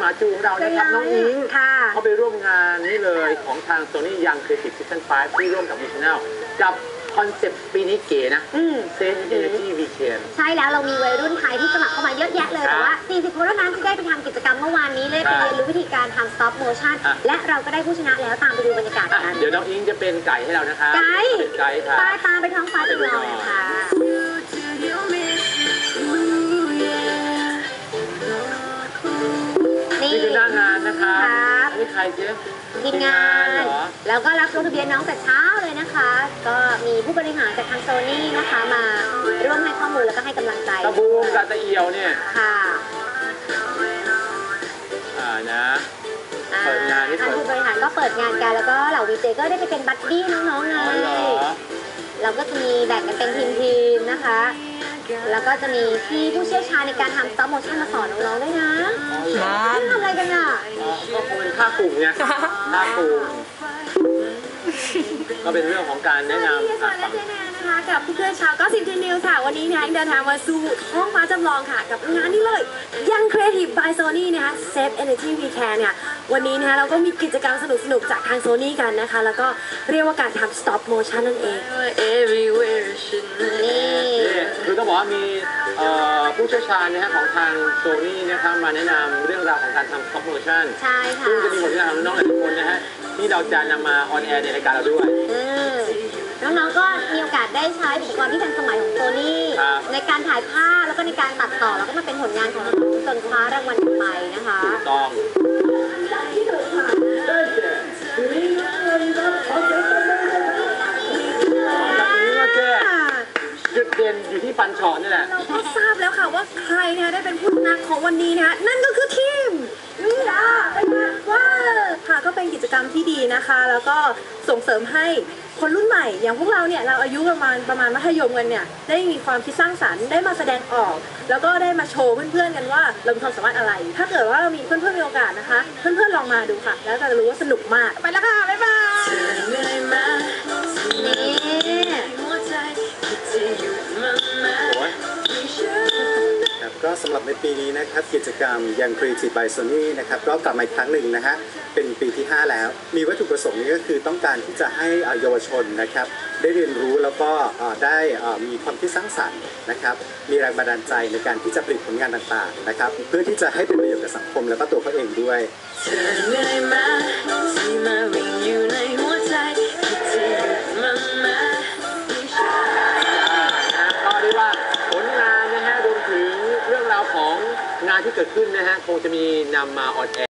หมาจูของเรานะครับน้องอิงค่ะเขาไปร่วมงานนี่เลยของทาง Sony Young Creative Season 5ที่ร่วมกับ m i s s i o n a l กับคอนเซปต์ปีนี้เก๋นะอืม Save Energy Weekend ใช่แล้วเรามีวัยรุ่นไทยที่สมัครเข้ามาเยอะแยะเลยครับแต่ว่า 40 คนเท่านั้นที่ได้ไปทำกิจกรรมเมื่อวานนี้เลยไปครับเรียนรู้วิธีการทำ stop motion อะและเราก็ได้ผู้ชนะแล้วตามไปดูบรรยากาศอะกัน เดี๋ยวน้องอิงจะเป็นไก่ให้เรานะคะไก่เป็นไก่ค่ะตาตามไปท้องฟ้าจำลองนะคะ นี่นี่คือหน้างานนะคะครับ อันนี้ใครเจ๊ทีมงาน เหรอ แล้วก็รับลงทะเบียนน้องแต่เช้าเลยนะคะ ก็มีผู้บริหารจากทางโซนี่นะคะมาร่วมให้ข้อมูลแล้วก็ให้กำลังใจตะบูมกับตะเอียวเนี่ย ค่ะอ่านะ อ่เปิดงานนี่ทางเปิดผู้บริหารก็เปิดงานกันแล้วก็เหล่าวีเจก็ได้ไปเป็นบัดดี้น้องๆไงอ๋อเหรอ เราก็จะมีแบ่งกันเป็นทีมๆนะคะ แล้วก็จะมีพี่ผู้เชี่ยวชาญในการทำ stop motion มาสอนน้องๆด้วยนะอ๋อเหรอนี่ทำอะไรกันอะอ๋อก็คงเป็นค่ากลุ่มไงค่ากลุ่มก็เป็นเรื่องของการแนะนำพี่สอะอนและฟังเจแนนนะคะ กับเพื่อนๆชาวก็สิบทีนิวค่ะ วันนี้นะคะเดินทางมาสู่ท้องฟ้าจำลองค่ะ กับงานนี้เลย ยัง Creative by Sony นะคะ Save Energy We Care เนี่ย วันนี้นะคะเราก็มีกิจกรรมสนุกๆ จากทาง Sony กันนะคะ แล้วก็เรียกว่าการทำ stop motion นั่นเองนี่นี่คือต้อง บอกว่ามีเอ่อผู้เชี่ยวชาญนะฮะของทางโซนี่นะครับมาแนะนำเรื่องราวของการทำ stop motion ใช่ค่ะซึ่งจะมีผลงานของน้องๆหลายคนนะฮะที่เราจะนำมาออนแอร์ในรายการเราด้วย อืมน้องๆก็มีโอกาสได้ใช้อุปกรณ์ที่ทันสมัยของโซนี่ครับ ในการถ่ายภาพแล้วก็ในการตัดต่อแล้วก็มาเป็นผลงานของน้องๆจนคว้ารางวัลกันไปนะคะ ถูกต้องจาก เด่นอยู่ที่ฟันฉอนนี่แหละ เราก็ทราบแล้วค่ะว่าใครนะคะได้เป็นผู้ชนะของวันนี้นะคะนั่นก็คือทีมนี่ค่ะเป็นไงว้าวค่ะก็เป็นกิจกรรมที่ดีนะคะ แล้วก็ส่งเสริมให้คนรุ่นใหม่ อย่างพวกเราเนี่ยเราอายุประมาณประมาณมัธยมกันเนี่ยได้มีความคิดสร้างสรรค์ได้มาแสดงออก แล้วก็ได้มาโชว์เพื่อนๆกันว่าเรามีความสามารถอะไร ถ้าเกิดว่าเรามีเพื่อนๆมีโอกาสนะคะ เพื่อนๆลองมาดูค่ะ แล้วจะรู้ว่าสนุกมากไปแล้วค่ะบ๊ายบาย ก็สำหรับในปีนี้นะครับกิจกรรมยัง Creative by Sony นะครับก็กลับมาอีกครั้งหนึ่งนะฮะเป็นปีที่ 5 แล้ว มีวัตถุประสงค์นี้ก็คือต้องการที่จะให้เยาวชนนะครับได้เรียนรู้แล้วก็ได้มีความคิดสร้างสรรค์นะครับมีแรงบันดาลใจในการที่จะผลิตผลงานต่างๆนะครับเพื่อที่จะให้เป็นประโยชน์กับสังคมแล้วก็ตัวเขาเองด้วย งานที่เกิดขึ้นนะฮะคงจะมีนำมาออนแอร์